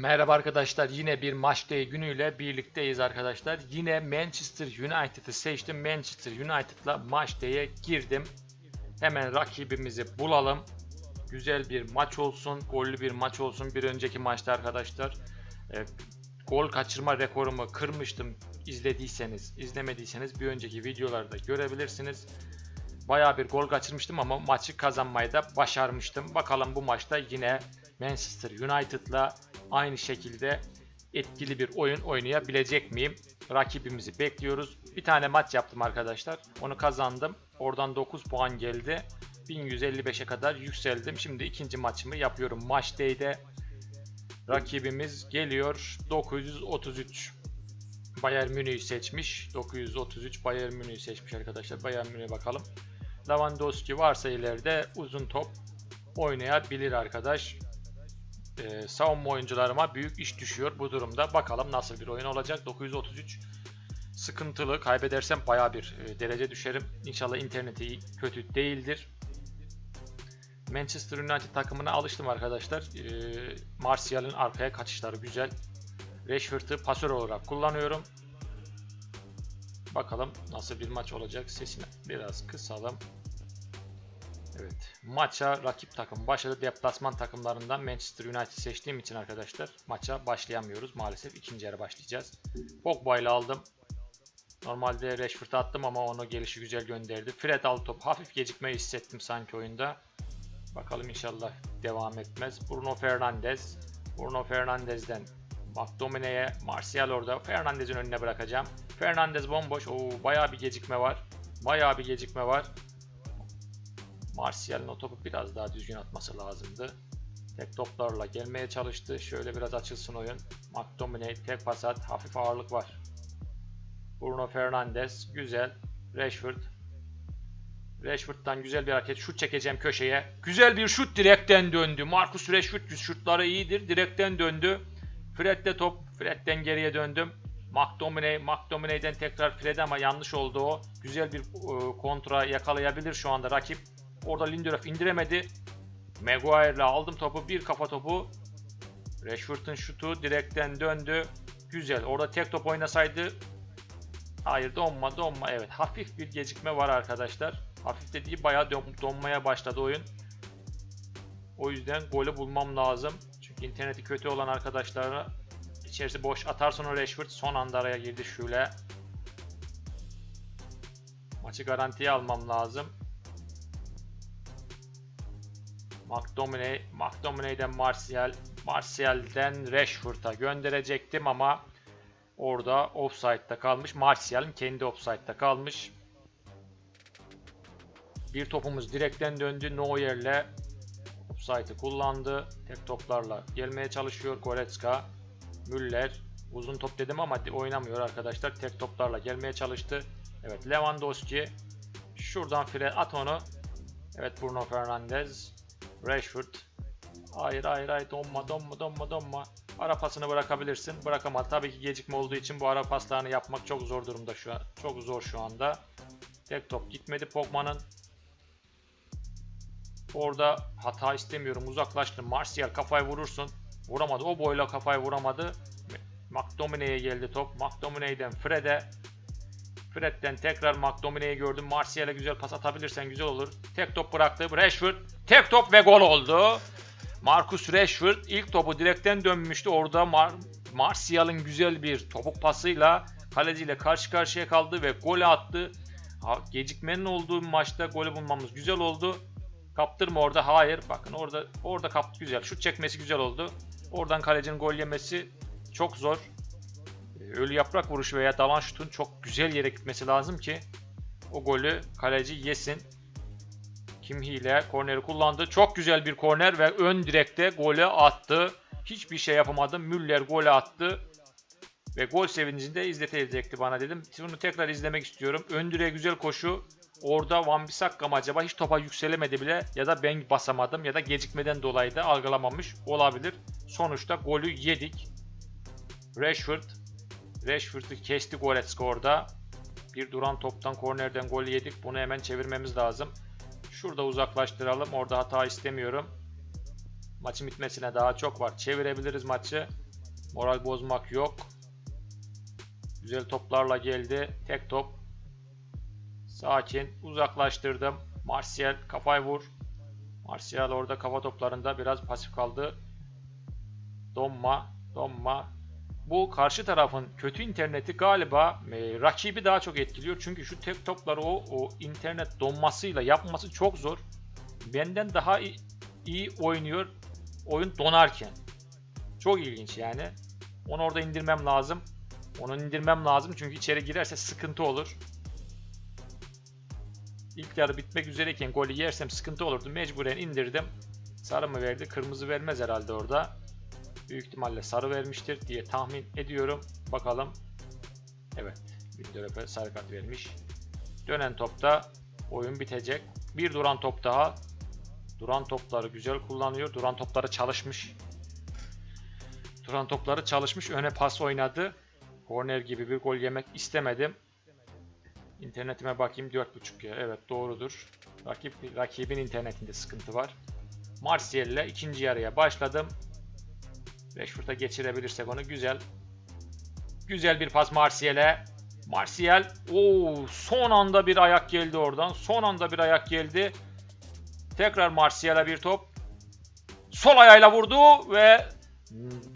Merhaba arkadaşlar. Yine bir maç day günüyle birlikteyiz arkadaşlar. Yine Manchester United'ı seçtim. Manchester United'la maç day'e girdim. Hemen rakibimizi bulalım. Güzel bir maç olsun. Gollü bir maç olsun. Bir önceki maçta arkadaşlar e, gol kaçırma rekorumu kırmıştım. İzlediyseniz, izlemediyseniz bir önceki videolarda görebilirsiniz. Bayağı bir gol kaçırmıştım ama maçı kazanmayı da başarmıştım. Bakalım bu maçta yine Manchester United'la aynı şekilde etkili bir oyun oynayabilecek miyim? Rakibimizi bekliyoruz. Bir tane maç yaptım arkadaşlar. Onu kazandım. Oradan 9 puan geldi. 1155'e kadar yükseldim. Şimdi ikinci maçımı yapıyorum. Maç day'de rakibimiz geliyor. 933 Bayern Münih'i seçmiş. 933 Bayern Münih'i seçmiş arkadaşlar. Bayern Münih'e bakalım. Lewandowski varsa ileride uzun top oynayabilir arkadaş. Ee, savunma oyuncularıma büyük iş düşüyor bu durumda. Bakalım nasıl bir oyun olacak. 933 sıkıntılı. Kaybedersem baya bir e, derece düşerim. İnşallah interneti kötü değildir. Manchester United takımına alıştım arkadaşlar. Ee, Martial'ın arkaya kaçışları güzel. Rashford'ı pasör olarak kullanıyorum. Bakalım nasıl bir maç olacak. Sesini biraz kısalım. Evet. Maça rakip takım başladı. Deplasman takımlarından Manchester United seçtiğim için arkadaşlar maça başlayamıyoruz. Maalesef ikinci yarı başlayacağız. Pogba ile aldım. Normalde Rashford'a attım ama onu gelişi güzel gönderdi. Fred aldı top. Hafif gecikme hissettim sanki oyunda. Bakalım inşallah devam etmez. Bruno Fernandes. Bruno Fernandes'den McTominay'e, Martial orada. Fernandes'in önüne bırakacağım. Fernandes bomboş. Oo, bayağı bir gecikme var. Bayağı bir gecikme var. Martial'in o topu biraz daha düzgün atması lazımdı. Tek toplarla gelmeye çalıştı. Şöyle biraz açılsın oyun. McTominay tek pas at. Hafif ağırlık var. Bruno Fernandes. Güzel. Rashford. Rashford'dan güzel bir hareket. Şut çekeceğim köşeye. Güzel bir şut direkten döndü. Marcus Rashford şutları iyidir. Direkten döndü. Fred'de top. Fred'den geriye döndüm. McTominay, McTominay'den tekrar Fred'e ama yanlış oldu o. Güzel bir e, kontra yakalayabilir şu anda rakip. Orada Lindelöf indiremedi. Maguire'la aldım topu. Bir kafa topu. Rashford'un şutu direkten döndü. Güzel. Orada tek top oynasaydı Hayır donma donma. Evet hafif bir gecikme var arkadaşlar. Hafif dediği bayağı don- donmaya başladı oyun. O yüzden golü bulmam lazım. Çünkü interneti kötü olan arkadaşlara içerisi boş atar sonra Rashford son anda araya girdi şöyle. Maçı garantiye almam lazım. McTominay, McTominay'den Martial, Martial'den Rashford'a gönderecektim ama orada offside'da kalmış. Martial'in kendi offside'da kalmış. Bir topumuz direkten döndü. Neuer'le offside'ı kullandı. Tek toplarla gelmeye çalışıyor Goretzka. Müller uzun top dedim ama oynamıyor arkadaşlar. Tek toplarla gelmeye çalıştı. Evet Lewandowski şuradan fire at onu. Evet Bruno Fernandes. Rashford. Hayır hayır hayır donma donma donma donma. Ara pasını bırakabilirsin. Bırakamaz. Tabii ki gecikme olduğu için bu ara paslarını yapmak çok zor durumda şu an. Çok zor şu anda. Tek top gitmedi Pogba'nın. Orada hata istemiyorum. Uzaklaştım. Martial kafayı vurursun. Vuramadı. O boyla kafayı vuramadı. McTominay'e geldi top. McTominay'den Fred'e. Fred'den tekrar McTominay'i gördüm. Martial'e güzel pas atabilirsen güzel olur. Tek top bıraktı. Rashford. Tek top ve gol oldu. Marcus Rashford ilk topu direkten dönmüştü. Orada Mar Martial'ın güzel bir topuk pasıyla kaleciyle karşı karşıya kaldı ve gol attı. Gecikmenin olduğu maçta golü bulmamız güzel oldu. Kaptırma orada. Hayır. Bakın orada orada kaptı güzel. Şut çekmesi güzel oldu. Oradan kalecinin gol yemesi çok zor. Ee, Ölü yaprak vuruşu veya dalan şutun çok güzel yere gitmesi lazım ki o golü kaleci yesin. Kim Hile korneri kullandı. Çok güzel bir korner ve ön direkte gole attı. Hiçbir şey yapamadım. Müller gole attı. Ve gol sevincini de izletecekti bana dedim. Bunu tekrar izlemek istiyorum. Ön direğe güzel koşu. Orada Van Bissaka mı acaba hiç topa yükselemedi bile ya da ben basamadım ya da gecikmeden dolayı da algılamamış olabilir. Sonuçta golü yedik. Rashford Rashford'u kesti Goretzka orada. Bir duran toptan kornerden gol yedik. Bunu hemen çevirmemiz lazım. Şurada uzaklaştıralım. Orada hata istemiyorum. Maçın bitmesine daha çok var. Çevirebiliriz maçı. Moral bozmak yok. Güzel toplarla geldi. Tek top. Sakin. Uzaklaştırdım. Martial kafayı vur. Martial orada kafa toplarında biraz pasif kaldı. Donma. Donma. Bu karşı tarafın kötü interneti galiba e, rakibi daha çok etkiliyor. Çünkü şu tek topları o, o internet donmasıyla yapması çok zor. Benden daha iyi, iyi oynuyor oyun donarken. Çok ilginç yani. Onu orada indirmem lazım. Onu indirmem lazım çünkü içeri girerse sıkıntı olur. İlk yarı bitmek üzereyken golü yersem sıkıntı olurdu. Mecburen indirdim. Sarı mı verdi? Kırmızı vermez herhalde orada. Büyük ihtimalle sarı vermiştir diye tahmin ediyorum. Bakalım. Evet. Lindelöf'e sarı kart vermiş. Dönen topta oyun bitecek. Bir duran top daha. Duran topları güzel kullanıyor. Duran topları çalışmış. Duran topları çalışmış. Öne pas oynadı. Korner gibi bir gol yemek istemedim. İnternetime bakayım 4.5 ya. Evet doğrudur. Rakip, rakibin internetinde sıkıntı var. Martial ile ikinci yarıya başladım. Rashford'a geçirebilirsek onu güzel. Güzel bir pas Martial'e. Martial o son anda bir ayak geldi oradan. Son anda bir ayak geldi. Tekrar Martial'e bir top. Sol ayağıyla vurdu ve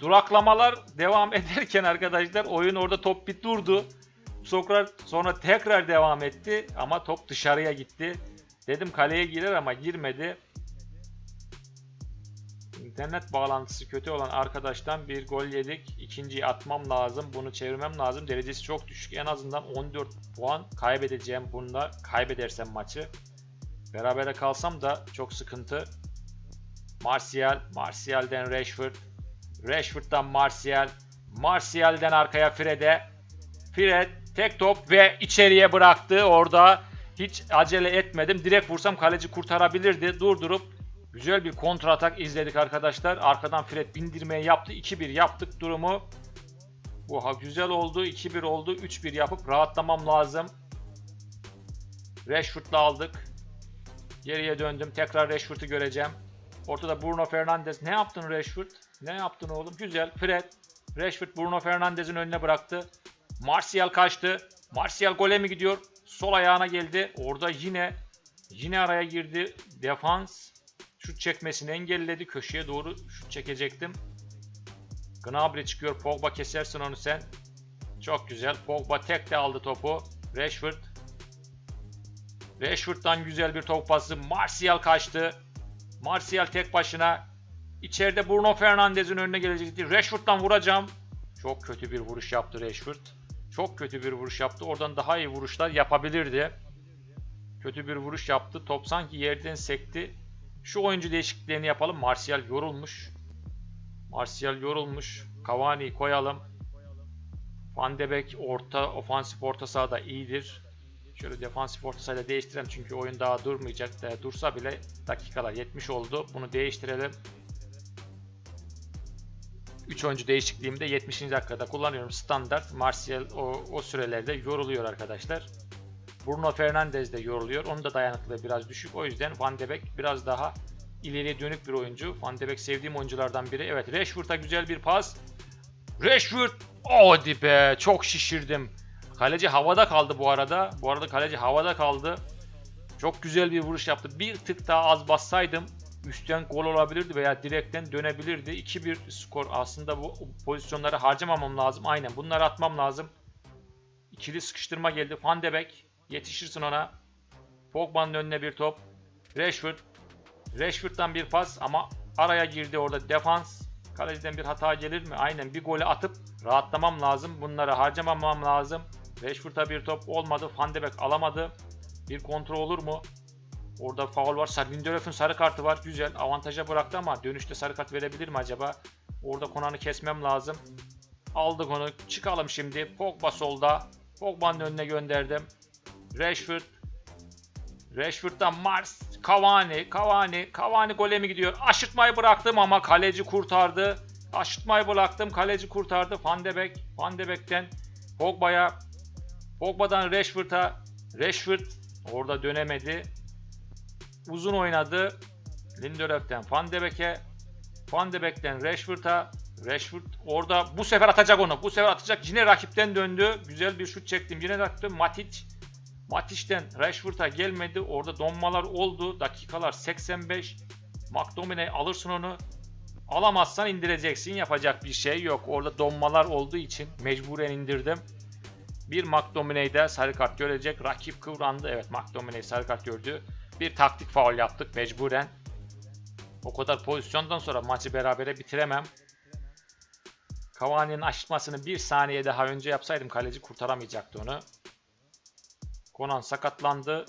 duraklamalar devam ederken arkadaşlar oyun orada top bir durdu. Sokrat sonra tekrar devam etti ama top dışarıya gitti. Dedim kaleye girer ama girmedi. İnternet bağlantısı kötü olan arkadaştan bir gol yedik. İkinciyi atmam lazım. Bunu çevirmem lazım. Derecesi çok düşük. En azından 14 puan kaybedeceğim bunda. Kaybedersem maçı. Berabere kalsam da çok sıkıntı. Martial. Martial'den Rashford. Rashford'dan Martial. Martial'den arkaya Fred'e. Fred tek top ve içeriye bıraktı. Orada hiç acele etmedim. Direkt vursam kaleci kurtarabilirdi. Durdurup güzel bir kontra atak izledik arkadaşlar. Arkadan Fred bindirmeye yaptı. 2-1 yaptık durumu. Bu güzel oldu. 2-1 oldu. 3-1 yapıp rahatlamam lazım. Rashford'la aldık. Geriye döndüm. Tekrar Rashford'u göreceğim. Ortada Bruno Fernandes. Ne yaptın Rashford? Ne yaptın oğlum? Güzel. Fred. Rashford Bruno Fernandes'in önüne bıraktı. Martial kaçtı. Martial gole mi gidiyor? Sol ayağına geldi. Orada yine yine araya girdi. Defans şut çekmesini engelledi. Köşeye doğru şut çekecektim. Gnabry çıkıyor. Pogba kesersin onu sen. Çok güzel. Pogba tek de aldı topu. Rashford. Rashford'dan güzel bir top pası. Martial kaçtı. Martial tek başına. İçeride Bruno Fernandes'in önüne gelecekti. Rashford'dan vuracağım. Çok kötü bir vuruş yaptı Rashford. Çok kötü bir vuruş yaptı. Oradan daha iyi vuruşlar yapabilirdi. Kötü bir vuruş yaptı. Top sanki yerden sekti. Şu oyuncu değişikliklerini yapalım. Martial yorulmuş. Martial yorulmuş. Cavani'yi koyalım. Van de Beek orta, ofansif orta sahada iyidir. Şöyle defansif orta sahada değiştirelim çünkü oyun daha durmayacak. Da, dursa bile dakikalar 70 oldu. Bunu değiştirelim. 3 oyuncu değişikliğimde 70. dakikada kullanıyorum. Standart. Martial o, o sürelerde yoruluyor arkadaşlar. Bruno Fernandes de yoruluyor. Onun da dayanıklılığı biraz düşük. O yüzden Van de Beek biraz daha ileriye dönük bir oyuncu. Van de Beek sevdiğim oyunculardan biri. Evet Rashford'a güzel bir pas. Rashford! Hadi be! Çok şişirdim. Kaleci havada kaldı bu arada. Bu arada kaleci havada kaldı. Çok güzel bir vuruş yaptı. Bir tık daha az bassaydım üstten gol olabilirdi veya direkten dönebilirdi. 2-1 skor. Aslında bu pozisyonları harcamamam lazım. Aynen bunları atmam lazım. İkili sıkıştırma geldi. Van de Beek. Yetişirsin ona. Pogba'nın önüne bir top. Rashford. Rashford'dan bir pas ama araya girdi orada defans. Kaleciden bir hata gelir mi? Aynen bir golü atıp rahatlamam lazım. Bunları harcamamam lazım. Rashford'a bir top olmadı. Van de Beek alamadı. Bir kontrol olur mu? Orada faul var. Lindelöf'ün sarı kartı var. Güzel. Avantaja bıraktı ama dönüşte sarı kart verebilir mi acaba? Orada Konan'ı kesmem lazım. Aldık onu. Çıkalım şimdi. Pogba solda. Pogba'nın önüne gönderdim. Rashford. Rashford'dan Mars. Cavani. Cavani. Cavani gole mi gidiyor? Aşırtmayı bıraktım ama kaleci kurtardı. Aşırtmayı bıraktım. Kaleci kurtardı. Van de Beek. Van de Beek'ten Pogba'ya. Pogba'dan Rashford'a. Rashford orada dönemedi. Uzun oynadı. Lindelöf'ten Van de Beek'e. Van de Beek'ten Rashford'a. Rashford orada bu sefer atacak onu. Bu sefer atacak. Yine rakipten döndü. Güzel bir şut çektim. Yine attı. Matic. Matic'ten Rashford'a gelmedi. Orada donmalar oldu. Dakikalar 85. McTominay alırsın onu. Alamazsan indireceksin. Yapacak bir şey yok. Orada donmalar olduğu için mecburen indirdim. Bir McTominay de sarı kart görecek. Rakip kıvrandı. Evet McTominay sarı kart gördü. Bir taktik faul yaptık mecburen. O kadar pozisyondan sonra maçı berabere bitiremem. Cavani'nin aşırtmasını bir saniye daha önce yapsaydım kaleci kurtaramayacaktı onu. Konan sakatlandı.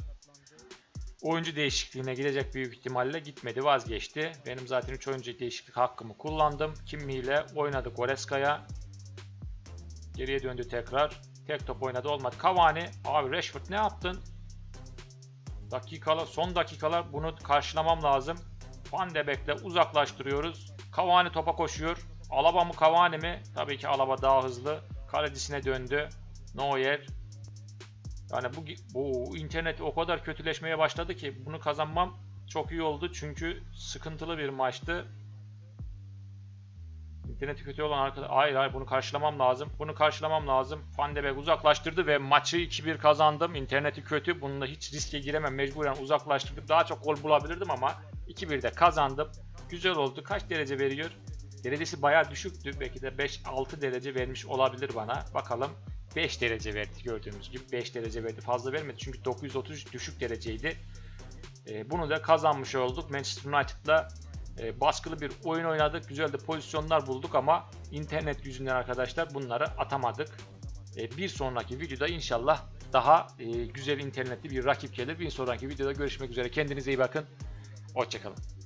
Oyuncu değişikliğine gidecek büyük ihtimalle gitmedi vazgeçti. Benim zaten 3 oyuncu değişiklik hakkımı kullandım. Kimmi ile oynadı Goreska'ya. Geriye döndü tekrar. Tek top oynadı olmadı. Cavani. Abi Rashford ne yaptın? Dakikalar, son dakikalar bunu karşılamam lazım. Van de Beek'le uzaklaştırıyoruz. Cavani topa koşuyor. Alaba mı Cavani mi? Tabii ki Alaba daha hızlı. Kalecisine döndü. Neuer. Yani bu, bu internet o kadar kötüleşmeye başladı ki bunu kazanmam çok iyi oldu. Çünkü sıkıntılı bir maçtı. İnterneti kötü olan arkadaş... Hayır hayır bunu karşılamam lazım. Bunu karşılamam lazım. Van de Beek uzaklaştırdı ve maçı 2-1 kazandım. İnterneti kötü. Bununla hiç riske giremem. Mecburen uzaklaştırdık. Daha çok gol bulabilirdim ama 2-1'de kazandım. Güzel oldu. Kaç derece veriyor? Derecesi bayağı düşüktü. Belki de 5-6 derece vermiş olabilir bana. Bakalım. 5 derece verdi gördüğünüz gibi. 5 derece verdi. Fazla vermedi çünkü 933 düşük dereceydi. Ee, bunu da kazanmış olduk. Manchester United'la e, baskılı bir oyun oynadık. Güzel de pozisyonlar bulduk ama internet yüzünden arkadaşlar bunları atamadık. E, bir sonraki videoda inşallah daha e, güzel internetli bir rakip gelir. Bir sonraki videoda görüşmek üzere. Kendinize iyi bakın. Hoşçakalın.